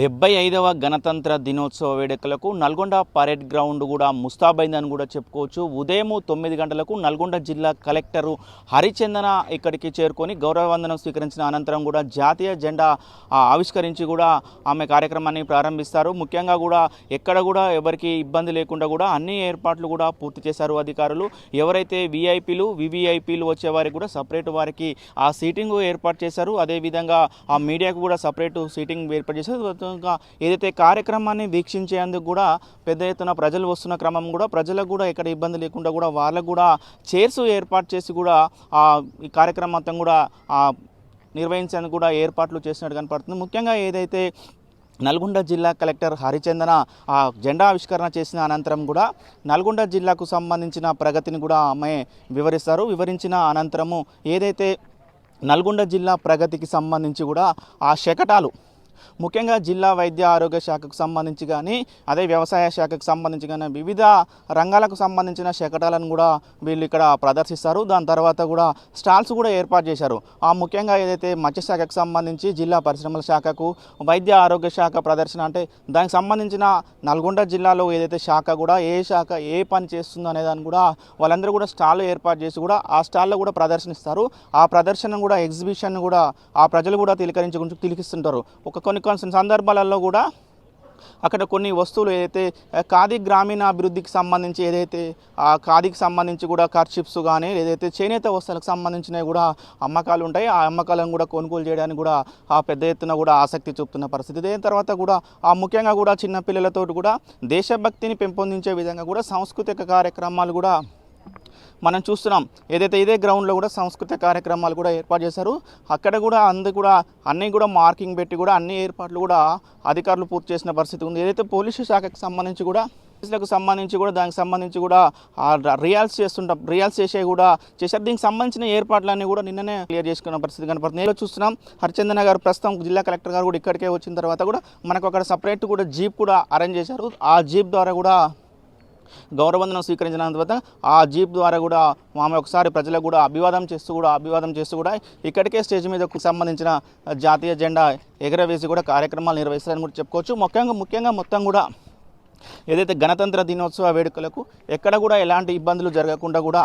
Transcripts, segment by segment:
డెబ్బై ఐదవ గణతంత్ర దినోత్సవ వేడుకలకు నల్గొండ పరేడ్ గ్రౌండ్ కూడా ముస్తాబైందని కూడా చెప్పుకోవచ్చు. ఉదయం తొమ్మిది గంటలకు నల్గొండ జిల్లా కలెక్టరు హరిచందన ఇక్కడికి చేరుకొని గౌరవవందనం స్వీకరించిన అనంతరం కూడా జాతీయ జెండా ఆవిష్కరించి కూడా ఆమె కార్యక్రమాన్ని ప్రారంభిస్తారు. ముఖ్యంగా కూడా ఎక్కడ కూడా ఎవరికి ఇబ్బంది లేకుండా కూడా అన్ని ఏర్పాట్లు కూడా పూర్తి చేశారు అధికారులు. ఎవరైతే విఐపీలు వివిఐపీలు వచ్చేవారికి కూడా సపరేట్ వారికి ఆ సీటింగ్ ఏర్పాటు చేశారు. అదేవిధంగా ఆ మీడియాకు కూడా సపరేట్ సీటింగ్ ఏర్పాటు చేశారు. ఇంకా ఏదైతే కార్యక్రమాన్ని వీక్షించేందుకు కూడా పెద్ద ఎత్తున ప్రజలు వస్తున్న క్రమం కూడా ప్రజలకు కూడా ఎక్కడ ఇబ్బంది లేకుండా కూడా వాళ్ళకు కూడా చైర్స్ ఏర్పాటు చేసి కూడా ఆ ఈ కార్యక్రమం మొత్తం కూడా ఆ నిర్వహించేందుకు కూడా ఏర్పాట్లు చేసినట్టు కనపడుతుంది. ముఖ్యంగా ఏదైతే నల్గొండ జిల్లా కలెక్టర్ హరిచందన ఆ జెండా ఆవిష్కరణ చేసిన అనంతరం కూడా నల్గొండ జిల్లాకు సంబంధించిన ప్రగతిని కూడా ఆమె వివరిస్తారు. వివరించిన అనంతరము ఏదైతే నల్గొండ జిల్లా ప్రగతికి సంబంధించి కూడా ఆ శకటాలు ముఖ్యంగా జిల్లా వైద్య ఆరోగ్య శాఖకు సంబంధించి కానీ అదే వ్యవసాయ శాఖకు సంబంధించి కానీ వివిధ రంగాలకు సంబంధించిన శకటాలను కూడా వీళ్ళు ఇక్కడ ప్రదర్శిస్తారు. దాని తర్వాత కూడా స్టాల్స్ కూడా ఏర్పాటు చేశారు. ఆ ముఖ్యంగా ఏదైతే మత్స్య శాఖకు సంబంధించి జిల్లా పరిశ్రమల శాఖకు వైద్య ఆరోగ్య శాఖ ప్రదర్శన అంటే దానికి సంబంధించిన నల్గొండ జిల్లాలో ఏదైతే శాఖ కూడా ఏ శాఖ ఏ పని చేస్తుందో అనే దాన్ని కూడా వాళ్ళందరూ కూడా స్టాల్ ఏర్పాటు చేసి కూడా ఆ స్టాల్లో కూడా ప్రదర్శనిస్తారు. ఆ ప్రదర్శన కూడా ఎగ్జిబిషన్ కూడా ఆ ప్రజలు కూడా తిలకరించుకుంటూ తిలికిస్తుంటారు. ఒక కొన్ని కొన్ని సందర్భాలలో కూడా అక్కడ కొన్ని వస్తువులు ఏదైతే ఖాదీ గ్రామీణ అభివృద్ధికి సంబంధించి ఏదైతే ఆ ఖాదీకి సంబంధించి కూడా కార్షిప్స్ కానీ ఏదైతే చేనేత వస్తువులకు సంబంధించినవి కూడా అమ్మకాలు ఉంటాయి. ఆ అమ్మకాలను కూడా కొనుగోలు చేయడానికి కూడా ఆ పెద్ద ఎత్తున కూడా ఆసక్తి చూపుతున్న పరిస్థితి. దీని తర్వాత కూడా ఆ ముఖ్యంగా కూడా చిన్నపిల్లలతో కూడా దేశభక్తిని పెంపొందించే విధంగా కూడా సాంస్కృతిక కార్యక్రమాలు కూడా మనం చూస్తున్నాం. ఏదైతే ఇదే గ్రౌండ్లో కూడా సాంస్కృతిక కార్యక్రమాలు కూడా ఏర్పాటు చేశారు అక్కడ కూడా అందు కూడా అన్నీ కూడా మార్కింగ్ పెట్టి కూడా అన్ని ఏర్పాట్లు కూడా అధికారులు పూర్తి చేసిన పరిస్థితి ఉంది. ఏదైతే పోలీసు శాఖకు సంబంధించి కూడా పోలీసులకు సంబంధించి కూడా దానికి సంబంధించి కూడా ఆ రియాల్స్ చేస్తుంటాం రియాల్స్ చేసే కూడా చేశారు. దీనికి సంబంధించిన ఏర్పాట్లన్నీ కూడా నిన్ననే క్లియర్ చేసుకున్న పరిస్థితి కనపడుతుంది. నేను చూస్తున్నాం హరిచందన గారు ప్రస్తుతం జిల్లా కలెక్టర్ గారు కూడా ఇక్కడికే వచ్చిన తర్వాత కూడా మనకు అక్కడ సపరేట్ కూడా జీప్ కూడా అరేంజ్ చేశారు. ఆ జీప్ ద్వారా కూడా గౌరవందనం స్వీకరించిన తర్వాత ఆ జీప్ ద్వారా కూడా ఆమె ఒకసారి ప్రజలకు కూడా అభివాదం చేస్తూ కూడా అభివాదం చేస్తూ కూడా ఇక్కడికే స్టేజ్ మీద సంబంధించిన జాతీయ జెండా ఎగరవేసి కూడా కార్యక్రమాలు నిర్వహిస్తారని కూడా చెప్పుకోవచ్చు. ముఖ్యంగా ముఖ్యంగా మొత్తం కూడా ఏదైతే గణతంత్ర దినోత్సవ వేడుకలకు ఎక్కడ కూడా ఎలాంటి ఇబ్బందులు జరగకుండా కూడా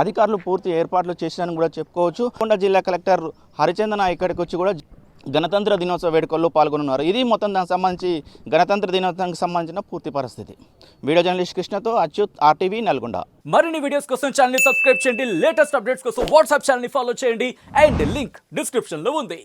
అధికారులు పూర్తి ఏర్పాట్లు చేసినని కూడా చెప్పుకోవచ్చు. కొండ జిల్లా కలెక్టర్ హరిచందన ఇక్కడికి వచ్చి కూడా గణతంత్ర దినోత్సవ వేడుకల్లో పాల్గొన్నారు ఇది మొత్తం దానికి సంబంధించి గణతంత్ర దినోత్సవానికి సంబంధించిన పూర్తి పరిస్థితి. వీడియో జర్నలిస్ట్ కృష్ణతో అచ్యుత్ ఆర్టీవీ నల్గొండ. మరిన్ని వీడియోస్ కోసం ఛానల్ సబ్స్క్రైబ్ చేయండి. లేటెస్ట్ అప్డేట్స్ కోసం వాట్సాప్ ఛానల్ ఫాలో చేయండి. అండ్ లింక్ డిస్క్రిప్షన్లో ఉంది.